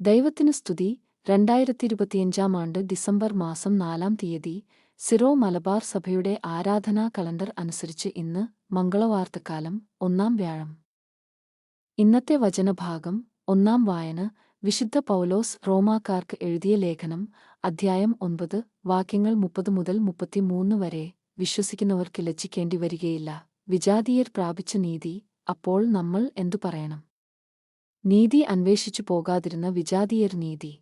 ദൈവത്തിനു സ്തുതി. രണ്ടായിരത്തി ഇരുപത്തിയഞ്ചാം ആണ്ട് ഡിസംബർ മാസം നാലാം തീയതി സിറോ മലബാർ സഭയുടെ ആരാധനാ കലണ്ടർ അനുസരിച്ച് ഇന്ന് മംഗളവാർത്തക്കാലം ഒന്നാം വ്യാഴം. ഇന്നത്തെ വചനഭാഗം ഒന്നാം വായന വിശുദ്ധ പൗലോസ് റോമാക്കാർക്ക് എഴുതിയ ലേഖനം അധ്യായം ഒൻപത് വാക്യങ്ങൾ മുപ്പത് മുതൽ മുപ്പത്തിമൂന്ന് വരെ വിശ്വസിക്കുന്നവർക്ക് ലജ്ജിക്കേണ്ടി വരികയില്ല. വിജാതീയർ പ്രാപിച്ച നീതി അപ്പോൾ നമ്മൾ എന്തു പറയണം? നീതി അന്വേഷിച്ചു പോകാതിരുന്ന വിജാതീയർ നീതി.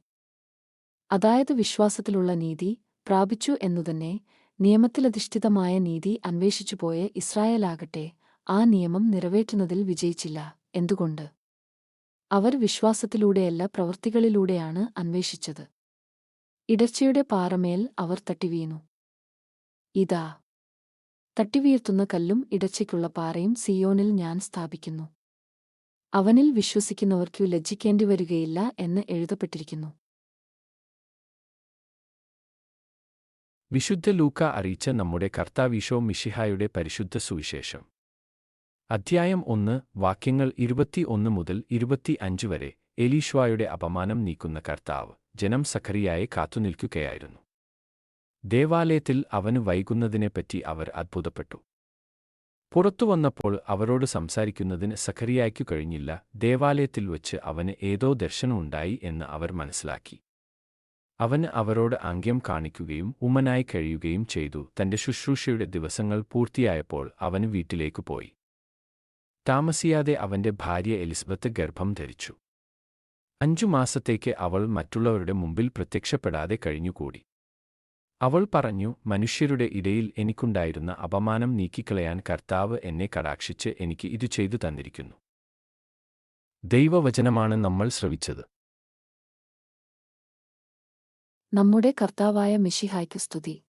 അതായത് വിശ്വാസത്തിലുള്ള നീതി പ്രാപിച്ചു എന്നുതന്നെ നിയമത്തിലധിഷ്ഠിതമായ നീതി അന്വേഷിച്ചുപോയ ഇസ്രായേലാകട്ടെ ആ നിയമം നിറവേറ്റുന്നതിൽ വിജയിച്ചില്ല എന്തുകൊണ്ട്? അവർ വിശ്വാസത്തിലൂടെയല്ല പ്രവൃത്തികളിലൂടെയാണ് അന്വേഷിച്ചത്. ഇടർച്ചയുടെ പാറമേൽ അവർ തട്ടിവീണു. ഇതാ. തട്ടിവീഴ്ത്തുന്ന കല്ലും ഇടച്ചയ്ക്കുള്ള പാറയും സിയോനിൽ ഞാൻ സ്ഥാപിക്കുന്നു. അവനിൽ വിശ്വസിക്കുന്നവർക്കു ലജ്ജിക്കേണ്ടി വരികയില്ല എന്ന് എഴുതപ്പെട്ടിരിക്കുന്നു. വിശുദ്ധ ലൂക്ക അറിയിച്ച നമ്മുടെ കർത്താവീശോ മിഷിഹായുടെ പരിശുദ്ധ സുവിശേഷം. അധ്യായം ഒന്ന് വാക്യങ്ങൾ ഇരുപത്തി ഒന്ന് മുതൽ ഇരുപത്തി അഞ്ച് വരെ എലീഷ്വായുടെ അപമാനം നീക്കുന്ന കർത്താവ് ജനം സഖറിയായെ കാത്തുനിൽക്കുകയായിരുന്നു. ദേവാലയത്തിൽ അവന് വൈകുന്നതിനെപ്പറ്റി അവർ അത്ഭുതപ്പെട്ടു. പുറത്തു വന്നപ്പോൾ അവരോട് സംസാരിക്കുന്നതിന് സഖറിയായ്ക്കു കഴിഞ്ഞില്ല. ദേവാലയത്തിൽ വച്ച് അവന് ഏതോ ദർശനമുണ്ടായി എന്ന് അവർ മനസ്സിലാക്കി. അവന് അവരോട് അംഗ്യം കാണിക്കുകയും ഉമ്മനായി കഴിയുകയും ചെയ്തു. തന്റെ ശുശ്രൂഷയുടെ ദിവസങ്ങൾ പൂർത്തിയായപ്പോൾ അവന് വീട്ടിലേക്കു പോയി. താമസിയാതെ അവന്റെ ഭാര്യ എലിസബത്ത് ഗർഭം ധരിച്ചു. അഞ്ചു മാസത്തേക്ക് അവൾ മറ്റുള്ളവരുടെ മുമ്പിൽ പ്രത്യക്ഷപ്പെടാതെ കഴിഞ്ഞുകൂടി. അവൾ പറഞ്ഞു മനുഷ്യരുടെ ഇടയിൽ എനിക്കുണ്ടായിരുന്ന അപമാനം നീക്കിക്കളയാൻ കർത്താവ് എന്നെ കടാക്ഷിച്ച് എനിക്ക് ഇതു ചെയ്തു തന്നിരിക്കുന്നു. ദൈവവചനമാണ് നമ്മൾ ശ്രവിച്ചത്. നമ്മുടെ കർത്താവായ മിഷിഹായ്ക്ക് സ്തുതി.